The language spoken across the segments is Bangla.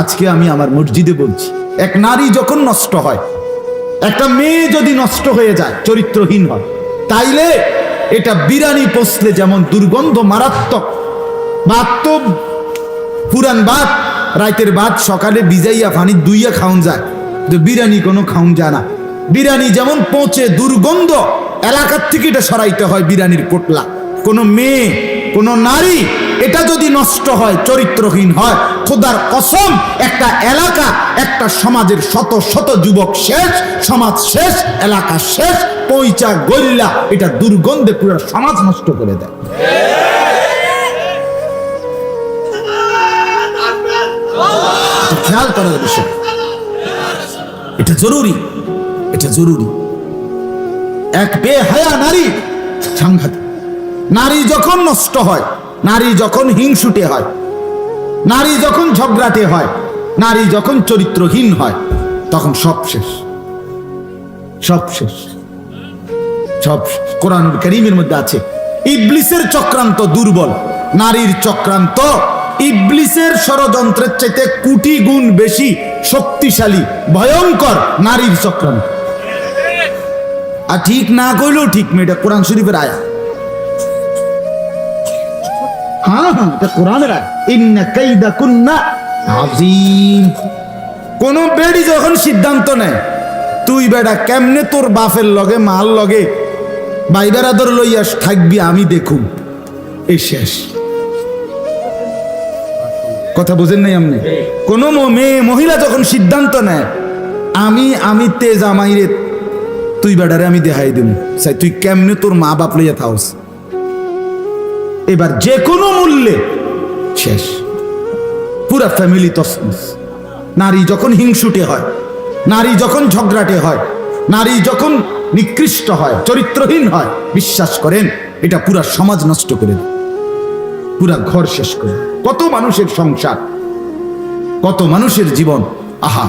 আজকে আমি আমার মসজিদে বলছি, এক নারী যখন নষ্ট হয়, একটা মেয়ে যদি নষ্ট হয়ে যায়, চরিত্রহীন হয়, তাইলে এটা বিরানি পোষলে যেমন দুর্গন্ধ মারাত্মক। ভাত তো পুরান ভাত রাইতের ভাত সকালে বিজাইয়া ফানি দুইয়া খাউন যায়। তো বিরানি কোনো খাউন যায় না। বিরানি যেমন পচে দুর্গন্ধ, এলাকার থেকে এটা সরাইতে হয় বিরানির পোটলা কোনো মেয়ে কোনো নারী এটা যদি নষ্ট হয়, চরিত্রহীন হয়, খোদার কসম, একটা এলাকা, একটা সমাজের শত শত যুবক শেষ, সমাজ শেষ, এলাকা শেষ পৈচা গল্লা এটা দুর্গন্ধে পুরো সমাজ নষ্ট করে দেয়। খেয়াল করার বিষয়। এটা জরুরি এটা জরুরি। এক বেহায়া নারী সাংঘাতিক। নারী যখন নষ্ট হয়, নারী যখন হিংসুটে হয়, নারী যখন ঝগড়াটে হয়, নারী যখন চরিত্রহীন হয়, তখন সব শেষ। সব শেষ। সব। কোরআনুল করিমের মধ্যে আছে, ইবলিসের চক্রান্ত দুর্বল, নারীর চক্রান্ত ইবলিসের ষড়যন্ত্রের চাইতে কোটি গুণ বেশি শক্তিশালী, ভয়ঙ্কর নারীর চক্রান্ত। আর ঠিক না করলেও ঠিক মেয়েটা কোরআন শরীফের আয়া হ্যাঁ হ্যাঁ কোন বেড়ি যখন সিদ্ধান্ত নেয়, তুই বেড়া কেমনে তোর বাপের লগে মাল লগে ভাই বেড়াদর লইয়া থাকবি আমি দেখুন এই শেষ। কথা বুঝেন নাই আপনি? কোন মেয়ে, মহিলা যখন সিদ্ধান্ত নেয়, আমি আমি তেজ আমাইরে তুই বেড়ারে আমি দেখাই দিব তুই কেমনে তোর মা বাপ লইয়া থাকস? এবার যে কোনো মূল্যে শেষ। পুরা ফ্যামিলি তসমস নারী যখন হিংসুটে হয়, নারী যখন ঝগড়াটে হয়, নারী যখন নিকৃষ্ট হয়, চরিত্রহীন হয়, বিশ্বাস করেন, এটা পুরা সমাজ নষ্ট করে দেয়। পুরা ঘর শেষ করে কত মানুষের সংসার, কত মানুষের জীবন, আহা,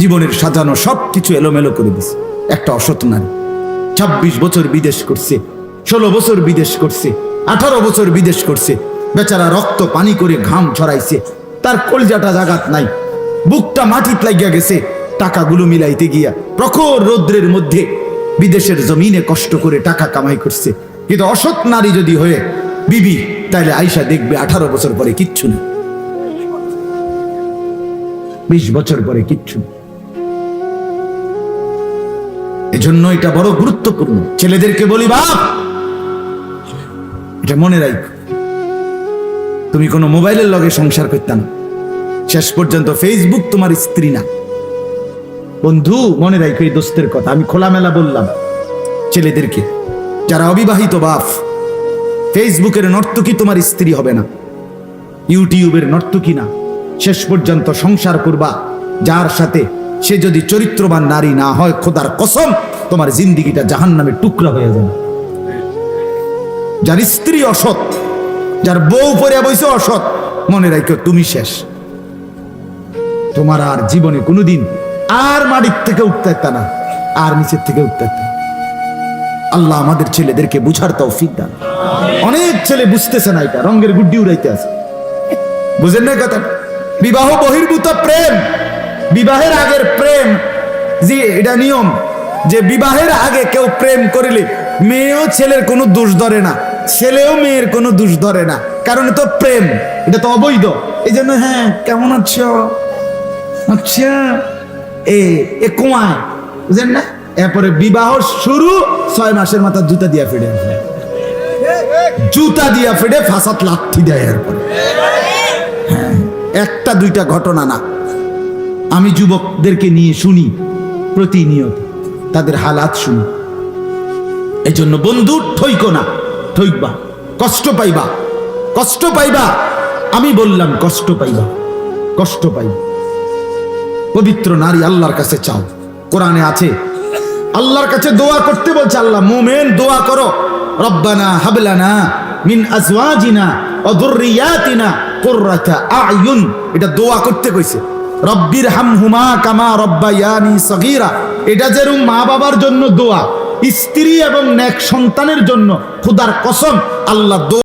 জীবনের সাজানো সব কিছু এলোমেলো করে দিছে। একটা অসৎ নারী, ছাব্বিশ বছর বিদেশ করছে ষোলো বছর বিদেশ করছে, আঠারো বছর বিদেশ করছে। বেচারা রক্ত, পানি করে ঘাম ছড়াইছে। তার কলজাটা জাগাত নাই, বুকটা মাটিত লাগিয়া গেছে। টাকাগুলো মিলাইতে গিয়া প্রখর রৌদ্রের মধ্যে বিদেশের জমিনে কষ্ট করে টাকা কামাই করছে। কিন্তু অসৎ নারী যদি হয়ে, বিবি, তাইলে আইসা দেখবে আঠারো বছর পরে কিচ্ছু নেই বিশ বছর পরে কিচ্ছু। এজন্য এটা বড় গুরুত্বপূর্ণ। ছেলেদেরকে বলি, বাপ এটা মনে রাখ তুমি কোনো মোবাইলের লগে সংসার করতে না শেষ পর্যন্ত ফেসবুক তোমার স্ত্রী না। বন্ধু, মনে রাখো এই দোস্তের কথা, আমি খোলামেলা বললাম। ছেলেদেরকে, যারা অবিবাহিত বাপ ফেসবুকের নর্তকী তোমার স্ত্রী হবে না। ইউটিউবের নর্তকী না। শেষ পর্যন্ত সংসার করবা, যার সাথে সে যদি চরিত্রবান নারী না হয়, খোদার কসম, তোমার জিন্দিগিটা জাহান নামে টুকরা হয়ে যাবে। যার স্ত্রী অসৎ, যার বউ পরে বইছে অসৎ, মনে রাখো তুমি শেষ। তোমার আর জীবনে কোনোদিন আর মাটির থেকে উঠতে না, আর নিচের থেকে উঠতে আল্লাহ আমাদের ছেলেদেরকে বুঝার তৌফিক দান। অনেক ছেলে বুঝতেছে না এটা, রঙের গুড্ডি উড়াইতে আছে। বুঝেন না কথা? বিবাহ বহির্ভূত প্রেম, বিবাহের আগের প্রেম, যে এটা নিয়ম, যে বিবাহের আগে কেউ প্রেম করিলে মেয়েও ছেলের কোনো দোষ ধরে না। ছেলেও মেয়ের কোনো দোষ ধরে না। কারণ তো প্রেম এটা তো অবৈধ। এই জন্য হ্যাঁ কেমন আছো? আচ্ছা এ এ কোয়ায় বুঝলেন না? এরপরে বিবাহ শুরু ছয় মাসের মাথা জুতা দিয়া ফিরে জুতা দিয়া ফিরে ফাঁসাত লাঠি দেয় এরপরে। হ্যাঁ, একটা দুইটা ঘটনা না। আমি যুবকদেরকে নিয়ে শুনি প্রতিনিয়ত। তাদের হালাত শুনি। এই জন্য বন্ধু ঠইকো না। ঠইকবা কষ্ট পাইবা কষ্ট পাইবা। আমি বললাম, কষ্ট পাইবা কষ্ট পাইবা। পবিত্র নারী আল্লাহর কাছে চাও। কোরআনে আছে, আল্লাহর কাছে দোয়া করতে বলছে আল্লাহ, মোমেন, দোয়া করো। রব্বানা হাবলানা মিন আজওয়াজিনা ও যুররিয়াতিনা কুররাতা আয়ুন এটা দোয়া করতে কইছে। রব্বির হামহুমা কামা রব্বায়ানি সগীরা। এটা যেরকম মা বাবার জন্য দোয়া স্ত্রী এবং ন্যাক সন্তানের জন্য খুদার কসম আল্লাহ